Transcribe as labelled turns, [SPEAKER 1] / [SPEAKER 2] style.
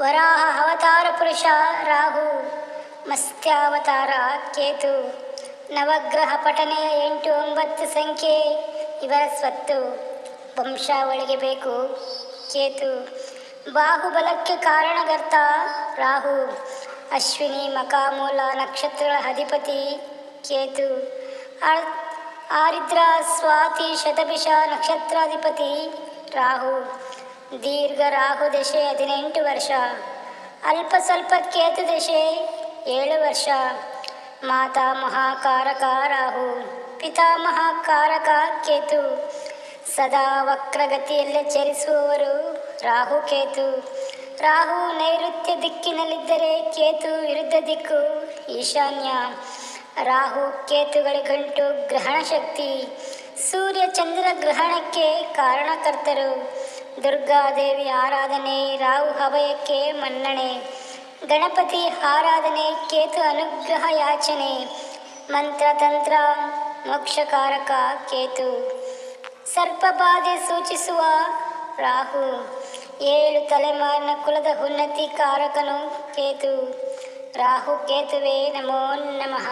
[SPEAKER 1] ವರಾಹ ಅವತಾರ ಪುರುಷ ರಾಹು ಮತ್ಸ್ಯಾವತಾರ ಕೇತು ನವಗ್ರಹ ಪಠನೆಯ ಎಂಟು ಒಂಬತ್ತು ಸಂಖ್ಯೆ, ಇವರ ಸ್ವತ್ತು ವಂಶಾವಳಿಗೆ ಬೇಕು, ಕೇತು. ಬಾಹುಬಲಕ್ಕೆ ಕಾರಣಗರ್ತ ರಾಹು, ಅಶ್ವಿನಿ, ಮಕಾಮೂಲ ನಕ್ಷತ್ರಗಳ ಅಧಿಪತಿ ಕೇತು. ಆರ್- ಆರಿದ್ರ, ಸ್ವಾತಿ, ಶತಭಿಷ, ನಕ್ಷತ್ರಾಧಿಪತಿ ರಾಹು. ದೀರ್ಘ ರಾಹು ದಶೆ ಹದಿನೆಂಟು ವರ್ಷ. ಅಲ್ಪ ಸ್ವಲ್ಪ ಕೇತು ದಶೆ ಏಳು ವರ್ಷ. ಮಾತಾ ಮಹಾಕಾರಕ ರಾಹು ಪಿತಾಮಹಾಕಾರಕ ಕೇತು. ಸದಾ ವಕ್ರಗತಿಯಲ್ಲೇ ಚರಿಸುವವರು ರಾಹು ಕೇತು. ರಾಹು ನೈಋತ್ಯ ದಿಕ್ಕಿನಲ್ಲಿದ್ದರೆ ಕೇತು ವಿರುದ್ಧ ದಿಕ್ಕು ಈಶಾನ್ಯ. ರಾಹು ಕೇತುಗಳ ಗಂಟು ಗ್ರಹಣ ಶಕ್ತಿ. ಸೂರ್ಯ ಚಂದ್ರ ಗ್ರಹಣಕ್ಕೆ ಕಾರಣಕರ್ತರು. ದುರ್ಗಾದೇವಿ ಆರಾಧನೆ, ರಾಹು ಹವಯಕ್ಕೆ ಮನ್ನಣೆ, ಗಣಪತಿ ಆರಾಧನೆ, ಕೇತು ಅನುಗ್ರಹ ಯಾಚನೆ ಮಂತ್ರ ತಂತ್ರ ಮೋಕ್ಷಕಾರಕ ಕೇತು. ಸರ್ಪಬಾಧೆ ಸೂಚಿಸುವ ರಾಹು, ಏಳು ತಲೆಮಾರಿನ ಕುಲದ ಉನ್ನತಿ ಕಾರಕನು ಕೇತು. ರಾಹು ಕೇತುವೆ ನಮೋ ನಮಃ.